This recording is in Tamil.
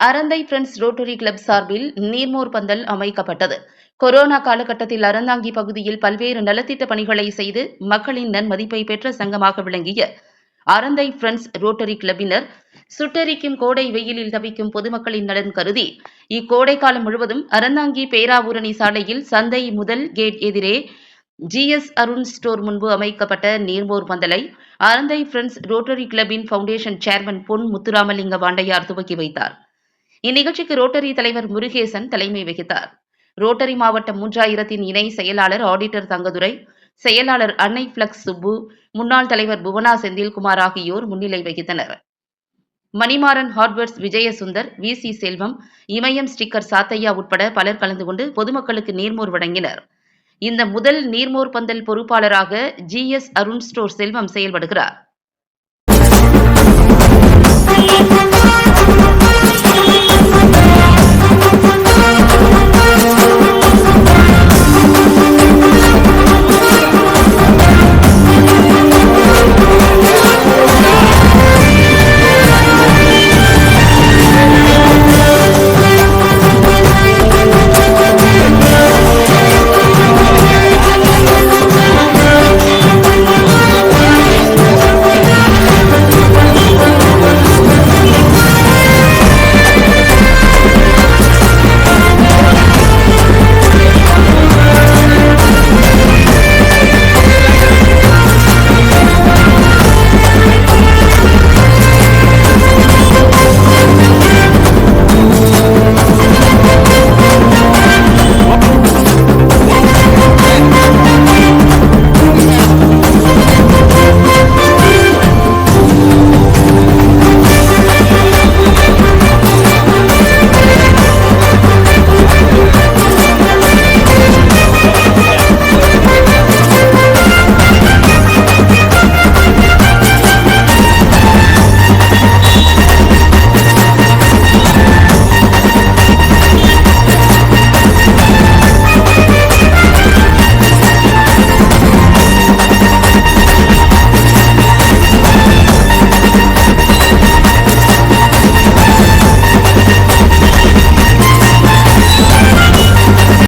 அரந்தை பிரெண்ட்ஸ் ரோட்டரி கிளப் சார்பில் நீர்மோர் பந்தல் அமைக்கப்பட்டது. கொரோனா காலகட்டத்தில் அறந்தாங்கி பகுதியில் பல்வேறு நலத்திட்ட பணிகளை செய்து மக்களின் நன்மதிப்பை பெற்ற சங்கமாக விளங்கிய அரந்தை ஃப்ரெண்ட்ஸ் ரோட்டரி கிளப்பினர் சுட்டெரிக்கும் கோடை வெயிலில் தவிக்கும் பொதுமக்களின் நலன் கருதி இக்கோடை காலம் முழுவதும் அறந்தாங்கி பேராவூரணி சாலையில் சந்தை முதல் கேட் எதிரே ஜிஎஸ் அருண் ஸ்டோர் முன்பு அமைக்கப்பட்ட நீர்மோர் பந்தலை அரந்தை பிரெண்ட்ஸ் ரோட்டரி கிளப்பின் ஃபவுண்டேஷன் சேர்மன் பொன் முத்துராமலிங்க வாண்டையார் துவக்கி வைத்தார். இந்நிகழ்ச்சிக்கு ரோட்டரி தலைவர் முருகேசன் தலைமை வகித்தார். ரோட்டரி மாவட்ட மூன்றாயிரத்தின் இணை செயலாளர் ஆடிட்டர் தங்கதுரை செயலாளர் அன்னை பிளக்ஸ் சுப்பு முன்னாள் தலைவர் புவனா செந்தில்குமார் ஆகியோர் முன்னிலை வகித்தனர். Manimaran hardwares Vijayasundar V C Selvam Imayam sticker Sathaiya உட்பட பலர் கலந்து கொண்டு பொதுமக்களுக்கு நீர்மோர் வழங்கினர். இந்த முதல் நீர்மோர் பந்தல் பொறுப்பாளராக G S Arun store Selvam செயல்படுகிறார்.